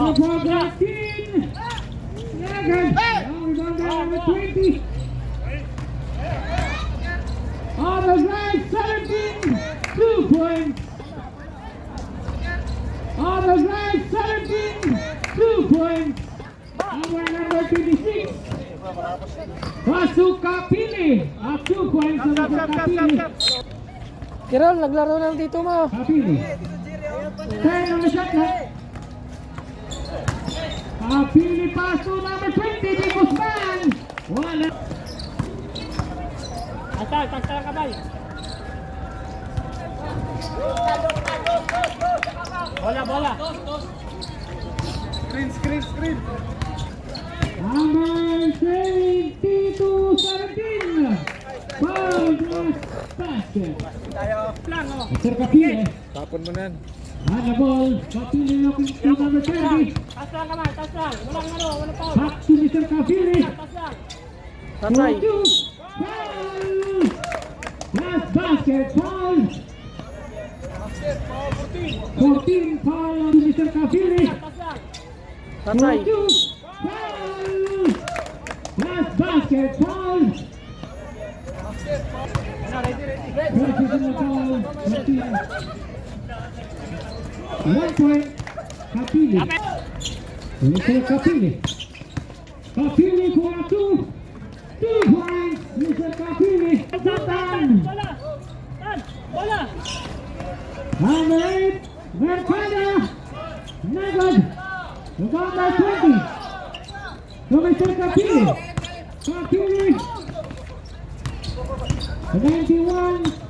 Number 14. Nagan. Now rebound by number 20. On the right, 17. Two points. On the right, 17. Two points. Our number 26. Pasuk Kapili. Ah, two points on number Kapili. Kirol, naglaro lang dito mo. Kapili. Ten on the ang pinipaso number 20 ni Guzman. Wala. Atal, tagsa lang kabay. Bola, bola. Screen, screen, screen. Number 22, 17. Paul Basket. Tayo. Lang, oh. Tapon mo na. On the ball. Kapili looking to number 20. Tas lang kamay, tas lang. Walang ano, walang foul. Back to Mr. Kapili. Tas lang. Tatay. Foul. Last basket. Foul. 14 foul on Mr. Lang. Tatay. Foul. Last basket. Foul. Practice in the foul. 14. One point. Kapili. Mr. Kapili. Kapili for a two. Two points. Mr. Kapili. Satan. Bola. Tan, bola. Number eight. Mercado. Nagad. By 20. To Mr. Kapili. Kapili. 91.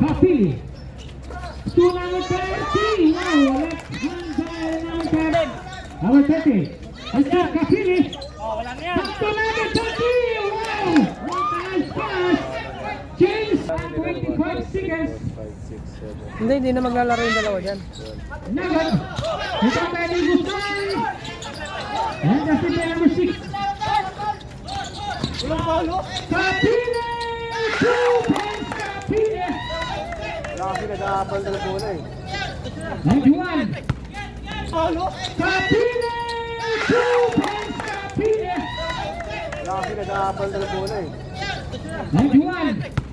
Kapili. To number 30. Wow! Left hand by number 10. Number 30. Mr. Kapili. Oh, wala. Up to number 30. Wow! What a nice pass. James. 25 seconds. 5, 6, 7. Hindi, hindi na maglalaro yung dalawa dyan. Nagad. Ito pa ni Guzman. And that's it number 6. Kapili. Two points. Kapili. Kasi nag-aapal na bola eh. 91. Kapili. Two points. Wala kasi nag-aapal na bola eh. 91.